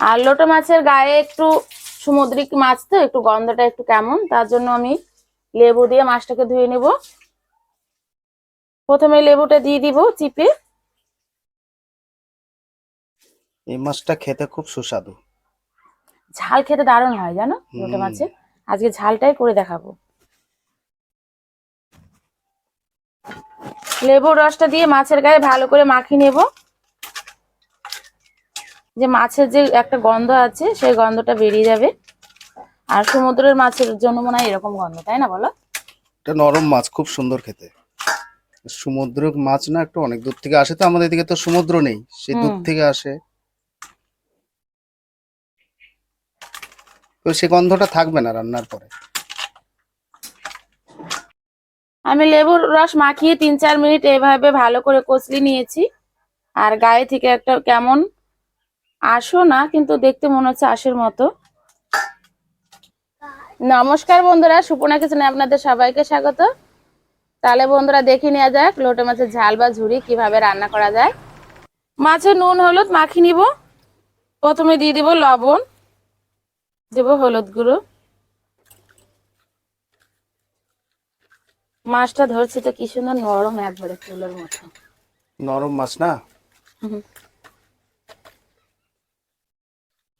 আর lotto মাছের গায়ে একটু সমুদ্রিক মাছ তো একটু গন্ধটা একটু কেমন তার জন্য আমি লেবু দিয়ে মাছটাকে ধুয়ে নেব। প্রথমে লেবুটা দিয়ে দিব চিপে। এই মাছটা খেতে খুব সুস্বাদু। ঝাল খেতে দারুণ হয় জানো? লোটে। মাছের। আজকে ঝালটাই করে দেখাবো। লেবুর রসটা দিয়ে মাছের গায়ে ভালো করে মাখিয়ে নেব। যে মাছের যে একটা গন্ধ আছে সেই গন্ধটা বেরিয়ে যাবে। আর সমুদ্রের মাছের জন্য মনে হয় এরকম গন্ধ তাই না বলো? এটা নরম মাছ খুব সুন্দর খেতে। সমুদ্র মাছ না একটু অনেক দূর থেকে আসে তো আমাদের এদিকে তো সমুদ্র নেই সে দূর থেকে আসে। তো সে গন্ধটা থাকবে না রান্নার পরে। আমি লেবুর রস মাখিয়ে তিন চার মিনিট এভাবে ভালো করে কচলি নিয়েছি। আর গায়ে থেকে একটা কেমন আসো না কিন্তু দেখতে মনে হচ্ছে আশের মতো। নমস্কার বন্ধুরা সুপর্ণা কিচেনে আপনাদের সবাইকে স্বাগত। তাহলে বন্ধুরা দেখে নেওয়া যাক লোটে মাছের ঝাল বা ঝুড়ি কীভাবে রান্না করা যায়। মাছের নুন হলুদ মাখিয়ে নিব। প্রথমে দিয়ে দিব লবণ। দেব হলুদ গুঁড়ো। মাছটা ধরছি তো কি সুন্দর নরম একবারে ফুলের মতো। নরম মাছ না?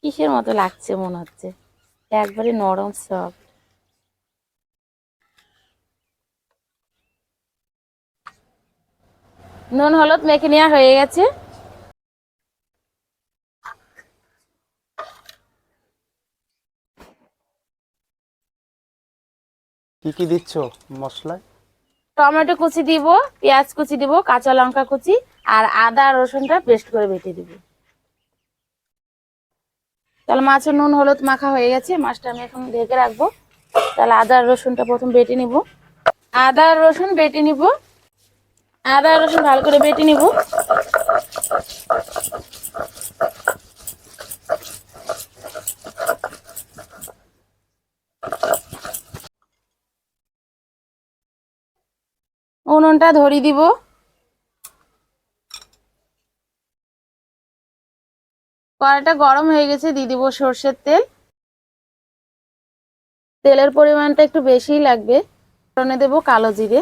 কিসের মতো লাগছে মনে হচ্ছে? একবারে নরম সব নুন হলুদ মেখে নেওয়া হয়ে গেছে। কি কি দিচ্ছ মশলায়? টমেটো কুচি দিব পেঁয়াজ কুচি দিব কাঁচা লঙ্কা কুচি আর আদা রসুনটা পেস্ট করে বেটে দিব। তাহলে মাছের নুন, হলুদ মাখা হয়ে গেছে। মাছটা আমি এখন ঢেকে রাখব। তাহলে আদা রসুনটা প্রথম বেটে নিব। আদা, রসুন বেটে নিব। আদা, রসুন ভালো করে বেটে নিব। উনুনটা ধরিয়ে দিব। কড়াইটা গরম হয়ে গেছে, দিয়ে দিব সর্ষের তেল। তেলের পরিমাণটা একটু বেশিই লাগবে, ফোড়নে দেব কালো জিরে।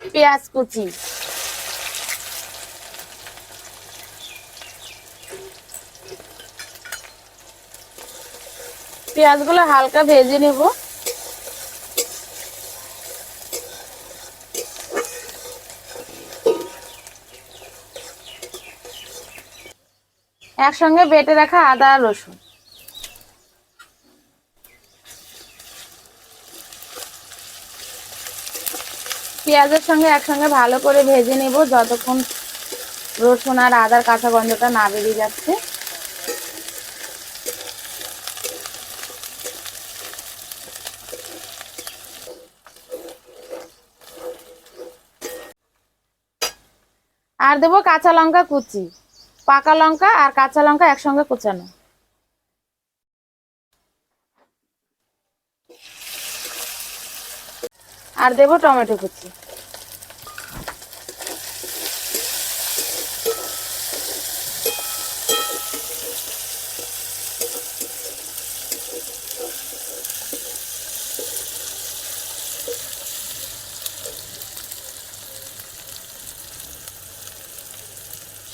পেঁয়াজ কুচি। পেঁয়াজগুলো হালকা ভেজে নেব। একসঙ্গে বেটে রাখা আদা আর রসুন। পেঁয়াজের সঙ্গে একসঙ্গে ভালো করে ভেজে নেব, যতক্ষণ রসুন আর আদার কাঁচা গন্ধটা না বেরিয়ে যাচ্ছে। আর দেবো কাঁচা লঙ্কা কুচি। পাকা লঙ্কা আর কাঁচা লঙ্কা একসঙ্গে কুচানো। আর দেবো টমেটো কুচি।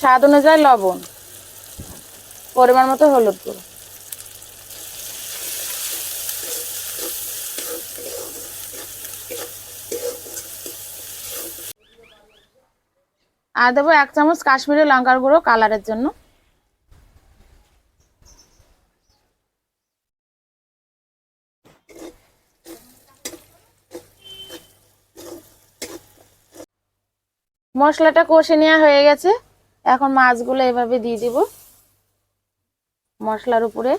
স্বাদ অনুযায়ী লবণ, পরিমাণ মতো হলুদ গুঁড়ো। আর দেবো এক চামচ কাশ্মীরি লঙ্কার গুঁড়ো কালারের জন্য। মশলাটা কষে নেওয়া হয়ে গেছে। এখন মাছগুলো এভাবে দিয়ে দিব মশলার উপরে।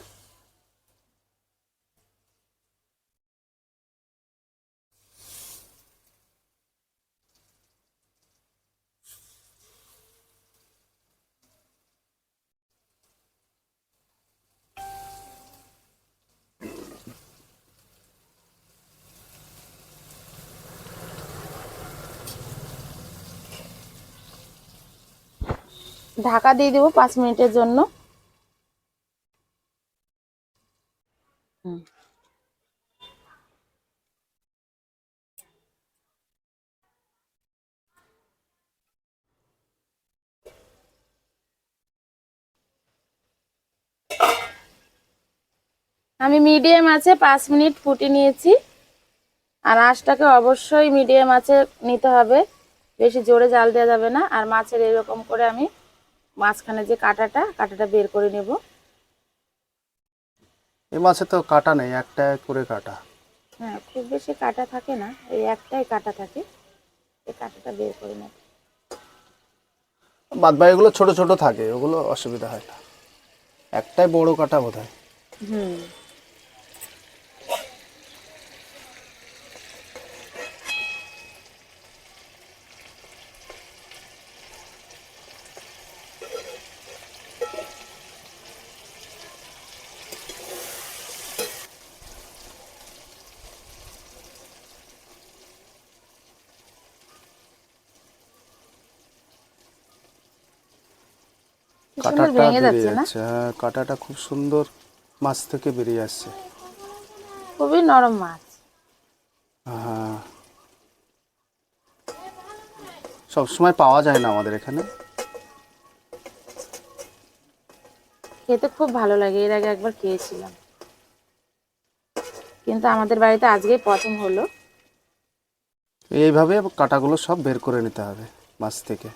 ঢাকা দিয়ে দেবো পাঁচ মিনিটের জন্য। আমি মিডিয়াম আছে, পাঁচ মিনিট ফুটে নিয়েছি। আর আঁশটাকে অবশ্যই মিডিয়াম আছে নিতে হবে। বেশি জোরে জাল দেওয়া যাবে না। আর মাছের এরকম করে আমি মাঝখানে যে কাঁটাটা কাঁটাটা বের করে নেব। এই মাছে তো কাটা নেই একটা করে কাটা। হ্যাঁ খুব বেশি কাটা থাকে না এই একটাই কাটা থাকে। এই কাঁটাটা বের করে নেব। বাদ বাকিগুলো ছোট ছোট থাকে ওগুলো অসুবিধা হয় না। একটাই বড় কাটা বোধ হয় হুম। কাটাটা বেরিয়ে যাচ্ছে হ্যাঁ কাটাটা খুব সুন্দর মাছ থেকে বেরিয়ে আসছে। খুবই নরম মাছ। হ্যাঁ। সবসময় পাওয়া যায় না আমাদের এখানে। খেতে খুব ভালো লাগে এর আগে একবার খেয়েছিলাম। কিন্তু আমাদের বাড়িতে আজকেই প্রথম হলো। এইভাবে কাটাগুলো সব বের করে নিতে হবে মাছ থেকে।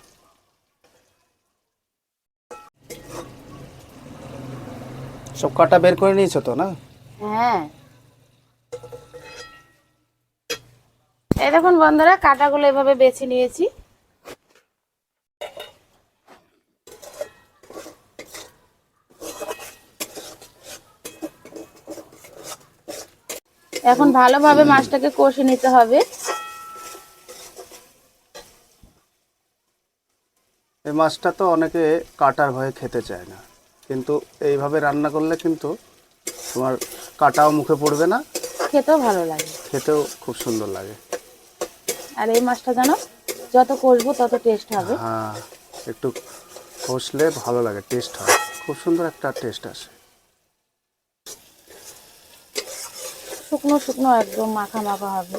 সব কাটা বের করে নিয়েছো তো না? হ্যাঁ। এই দেখুন বন্ধুরা কাটাগুলো এভাবে বেছে নিয়েছি। এখন ভালোভাবে মাছটাকে কষে নিতে হবে। এই মাছটা তো অনেকে কাটার ভয়ে খেতে চায় না। কিন্তু এইভাবে রান্না করলে কিন্তু তোমার কাটাও মুখে পড়বে না। খেতেও ভালো লাগে। খেতেও খুব সুন্দর লাগে। আর এই মাছটা জানো যত কষবো তত টেস্ট হবে। হ্যাঁ একটু কষলে ভালো লাগে টেস্ট হয়। খুব সুন্দর একটা টেস্ট আসে। শুকনো শুকনো একদম মাখা মাখা হবে।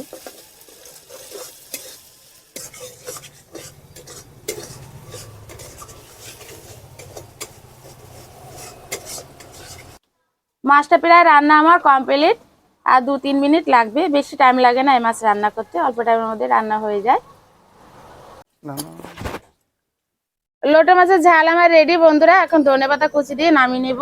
মাছটা প্রায় রান্না আমার কমপ্লিট। আর দু তিন মিনিট লাগবে বেশি টাইম লাগে না এই মাছ রান্না করতে অল্প টাইমের মধ্যে রান্না হয়ে যায়। না, মাছের ঝাল আমার রেডি বন্ধুরা এখন ধনে পাতা কুচি দিয়ে নামিয়ে নেব।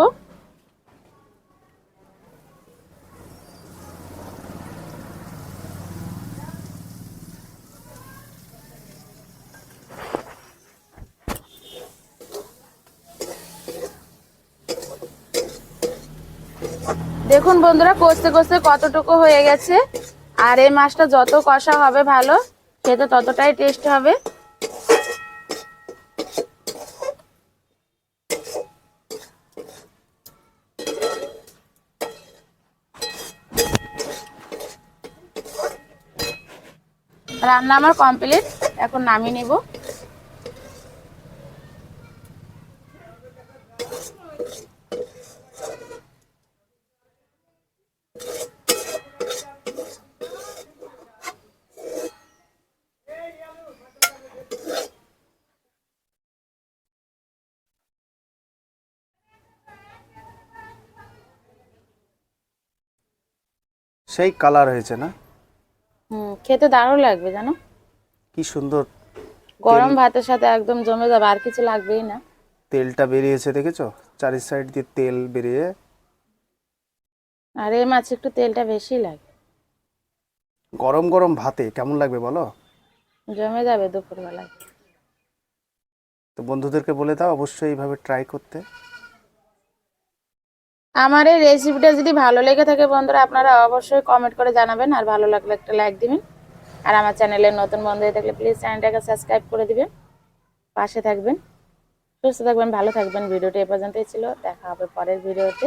দেখুন বন্ধুরা, কষতে কষতে কতটুকু হয়ে গেছে। আর এই মাছটা যত কষা হবে ভালো, খেতে ততটাই টেস্ট হবে। রান্না আমার কমপ্লিট এখন নামিয়ে নিব। সেই কালার হয়েছে না? হুম খেতে দারুণ লাগবে জানো? কি সুন্দর গরম ভাতের সাথে একদম জমে যাবে আর কিছু লাগবেই না। তেলটা বেরিয়েছে দেখেছ? চারি সাইড দিয়ে তেল বেরিয়ে। আর এই মাছ একটু তেলটা বেশি লাগে। গরম গরম ভাতে কেমন লাগবে বলো? জমে যাবে দুপুরবেলায়। তো বন্ধুদেরকে বলে দাও অবশ্যই এইভাবে ট্রাই করতে। আমার এই রেসিপিটা যদি ভালো লেগে থাকে বন্ধুরা, আপনারা অবশ্যই কমেন্ট করে জানাবেন আর ভালো লাগলে একটা লাইক দিবেন। আর আমার চ্যানেলে নতুন বন্ধু হয়ে থাকলে প্লিজ চ্যানেলটাকে সাবস্ক্রাইব করে দিবেন। পাশে থাকবেন, সুস্থ থাকবেন, ভালো থাকবেন। ভিডিওটি এ পর্যন্তই ছিল। দেখা হবে পরের ভিডিওতে।